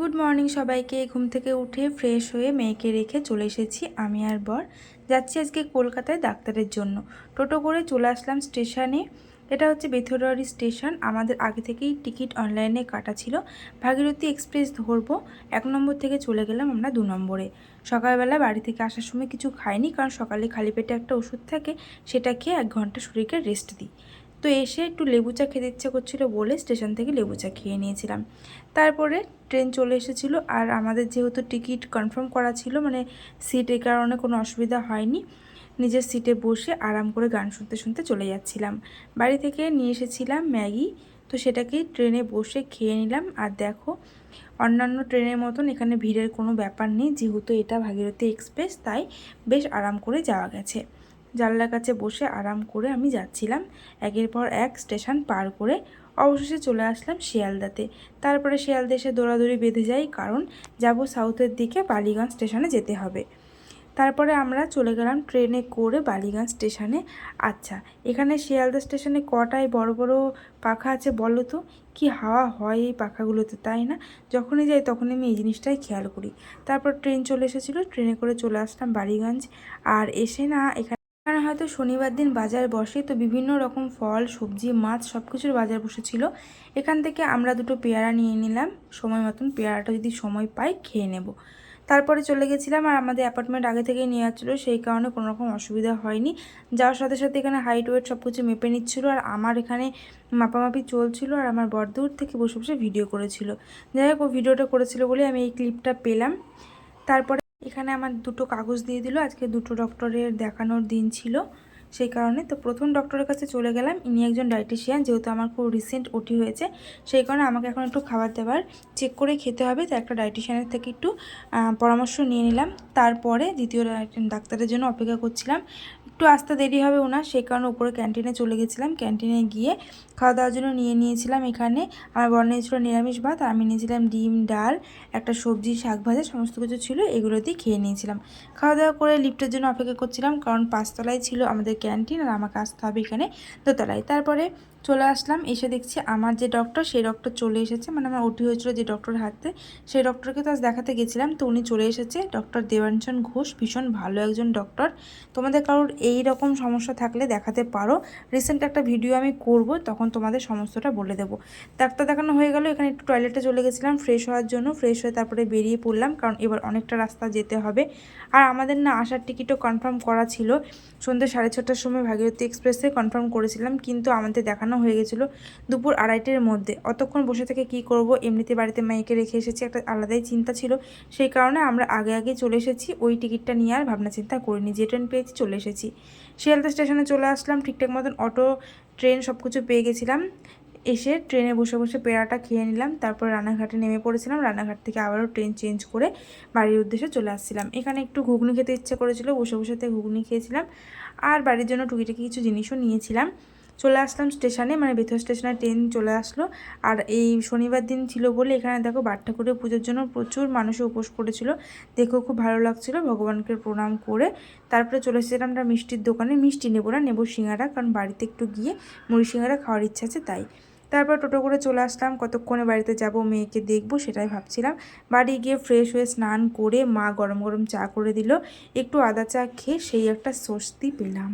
Good morning সবাইকে। ঘুম থেকে উঠে ফ্রেশ হয়ে মেয়েকে রেখে চলে এসেছি আমি আর বর। যাচ্ছি আজকে কলকাতায় ডাক্তারের জন্য। টোটো করে চলে আসলাম স্টেশনে। এটা হচ্ছে বেথুরারি স্টেশন। আমাদের আগে থেকেই টিকিট অনলাইনে কাটা ছিল। ভাগীরথী এক্সপ্রেস ধরবো। এক নম্বর থেকে চলে গেলাম আমরা দু নম্বরে। সকালবেলা বাড়ি থেকে আসার সময় কিছু খাইনি কারণ সকালে খালি পেটে একটা ওষুধ থাকে, সেটা খেয়ে এক ঘণ্টা শরীরকে রেস্ট দিই। তো এসে একটু লেবু চা খেতে ইচ্ছে করছিল বলে স্টেশন থেকে লেবু চা খেয়ে নিয়েছিলাম। তারপরে ট্রেন চলে এসেছিল আর আমাদের যেহেতু টিকিট কনফার্ম করা ছিল মানে সিটের কারণে কোনো অসুবিধা হয়নি। নিজের সিটে বসে আরাম করে গান শুনতে শুনতে চলে যাচ্ছিলাম। বাড়ি থেকে নিয়ে এসেছিলাম ম্যাগি, তো সেটাকে ট্রেনে বসে খেয়ে নিলাম। আর দেখো, অন্যান্য ট্রেনের মতন এখানে ভিড়ের কোনো ব্যাপার নেই, যেহেতু এটা ভাগীরথী এক্সপ্রেস, তাই বেশ আরাম করে যাওয়া গেছে। জানলার কাছে বসে আরাম করে আমি যাচ্ছিলাম। একের পর এক স্টেশন পার করে অবশেষে চলে আসলাম শিয়ালদাতে। তারপরে শিয়ালদা এসে দৌড়াদৌড়ি বেঁধে যাই, কারণ যাব সাউথের দিকে বালিগঞ্জ স্টেশনে যেতে হবে। তারপরে আমরা চলে গেলাম ট্রেনে করে বালিগঞ্জ স্টেশনে। আচ্ছা এখানে শিয়ালদা স্টেশনে কটায় বড় বড় পাখা আছে বলো তো? কি হাওয়া হয় এই পাখাগুলোতে, তাই না? যখনই যাই তখনই আমি এই জিনিসটাই খেয়াল করি। তারপর ট্রেন চলে এসেছিল, ট্রেনে করে চলে আসলাম বালিগঞ্জ। আর এসে না এখানে এখানে হয়তো শনিবার দিন বাজার বসে তো বিভিন্ন রকম ফল, সবজি, মাছ সব কিছুর বাজার বসেছিল। এখান থেকে আমরা দুটো পেয়ারা নিয়ে নিলাম। সময় মতন পেয়ারাটা যদি সময় পাই খেয়ে নেব। তারপরে চলে গেছিলাম আর আমাদের অ্যাপার্টমেন্ট আগে থেকেই নিয়ে যাচ্ছিল সেই কারণে কোনো রকম অসুবিধা হয়নি। যাওয়ার সাথে সাথে এখানে হাইট ওয়েট সব কিছু মেপে নিচ্ছিলো আর আমার এখানে মাপামাপি চলছিল আর আমার বর দূর থেকে বসে বসে ভিডিও করেছিল। যাই হোক, ও ভিডিওটা করেছিল বলে আমি এই ক্লিপটা পেলাম। তারপরে এখানে আমার দুটো কাগজ দিয়ে দিল। আজকে দুটো ডক্টরের দেখানোর দিন ছিল সেই কারণে। তো প্রথম ডক্টরের কাছে চলে গেলাম। ইনি একজন ডায়েটিশিয়ান, যেহেতু আমার খুব রিসেন্ট ওটি হয়েছে, সেই কারণে আমাকে এখন একটু খাবার দাবার চেক করে খেতে হবে। তো একটা ডায়েটিশিয়ানের থেকে একটু পরামর্শ নিয়ে নিলাম। তারপরে দ্বিতীয় ডাক্তারের জন্য অপেক্ষা করছিলাম। একটু আসতে দেরি হবে ওনার, সেই কারণে উপরে ক্যান্টিনে চলে গেছিলাম। ক্যান্টিনে গিয়ে খাওয়া দাওয়ার জন্য নিয়ে নিয়েছিলাম এখানে। আমার বর্ণ নিয়েছিল নিরামিষ ভাত আমি নিয়েছিলাম ডিম, ডাল, একটা সবজি, শাক ভাজা, সমস্ত কিছু ছিল এগুলো দিয়ে খেয়ে নিয়েছিলাম। খাওয়া দাওয়া করে লিফটের জন্য অপেক্ষা করছিলাম, কারণ পাঁচতলায় ছিল আমাদের ক্যান্টিন আর আমাকে আসতে হবে এখানে দোতলায়। তারপরে চলে আসলাম, এসে দেখছি আমার যে ডক্টর সেই ডক্টর চলে এসেছে। মানে আমার ওটি হয়েছিল যে ডক্টর হাতে। সেই ডক্টরকে তো আজ দেখাতে গেছিলাম, তো উনি চলে এসেছে। ডক্টর দেবাঞ্জন ঘোষ, ভীষণ ভালো একজন ডক্টর তোমাদের কারোর এই রকম সমস্যা থাকলে দেখাতে পারো। রিসেন্ট একটা ভিডিও আমি করব, তখন তোমাদের সমস্তটা বলে দেবো। ডাক্তার দেখানো হয়ে গেল, এখানে একটু টয়লেটে চলে গেছিলাম ফ্রেশ হওয়ার জন্য। ফ্রেশ হয়ে তারপরে বেরিয়ে পড়লাম, কারণ এবার অনেকটা রাস্তা যেতে হবে। আর আমাদের না আসার টিকিটও কনফার্ম করা ছিল। সন্ধ্যে সাড়ে ছটার সময় ভাগীরথী এক্সপ্রেসে কনফার্ম করেছিলাম, কিন্তু আমাদের দেখানো হয়ে গেছিল দুপুর আড়াইটের মধ্যে। অতক্ষণ বসে থেকে কি করব? এমনিতে বাড়িতে মাইকে রেখে এসেছি, একটা আলাদাই চিন্তা ছিল। সেই কারণে আমরা আগে আগে চলে এসেছি, ওই টিকিটটা নিয়ে আর ভাবনা চিন্তা করিনি। যে ট্রেন পেয়েছি চলে এসেছি। শিয়ালদা স্টেশনে চলে আসলাম, ঠিকঠাক মতন অটো, ট্রেন সব কিছু পেয়ে গেছিলাম। এসে ট্রেনে বসে বসে পেয়ারাটা খেয়ে নিলাম, তারপর রানাঘাটে নেমে পড়েছিলাম। রানাঘাট থেকে আবারও ট্রেন চেঞ্জ করে বাড়ির উদ্দেশ্যে চলে আসছিলাম। এখানে একটু ঘুগনি খেতে ইচ্ছে করেছিল, বসে বসেতে ঘুগনি খেয়েছিলাম। আর বাড়ির জন্য টুকিটাকি কিছু জিনিসও নিয়েছিলাম। চলে আসলাম স্টেশনে মানে বেথর স্টেশনে ট্রেন চলে আসলো। আর এই শনিবার দিন ছিল বলে এখানে দেখো বাট ঠাকুরের পুজোর জন্য প্রচুর মানুষে উপোস করেছিল। দেখেও খুব ভালো লাগছিল ভগবানকে প্রণাম করে। তারপরে চলে এসেছিলাম আমরা মিষ্টির দোকানে। মিষ্টি নেব না, নেব সিঙ্গারা, কারণ বাড়িতে একটু গিয়ে মুড়ি সিঙ্গারা খাওয়ার ইচ্ছা আছে তাই। তারপর টোটো করে চলে আসলাম, কতক্ষণে বাড়িতে যাব, মেয়েকে দেখব সেটাই ভাবছিলাম। বাড়ি গিয়ে ফ্রেশ হয়ে স্নান করে মা গরম গরম চা করে দিল। একটু আদা চা খেয়ে সেই একটা স্বস্তি পেলাম।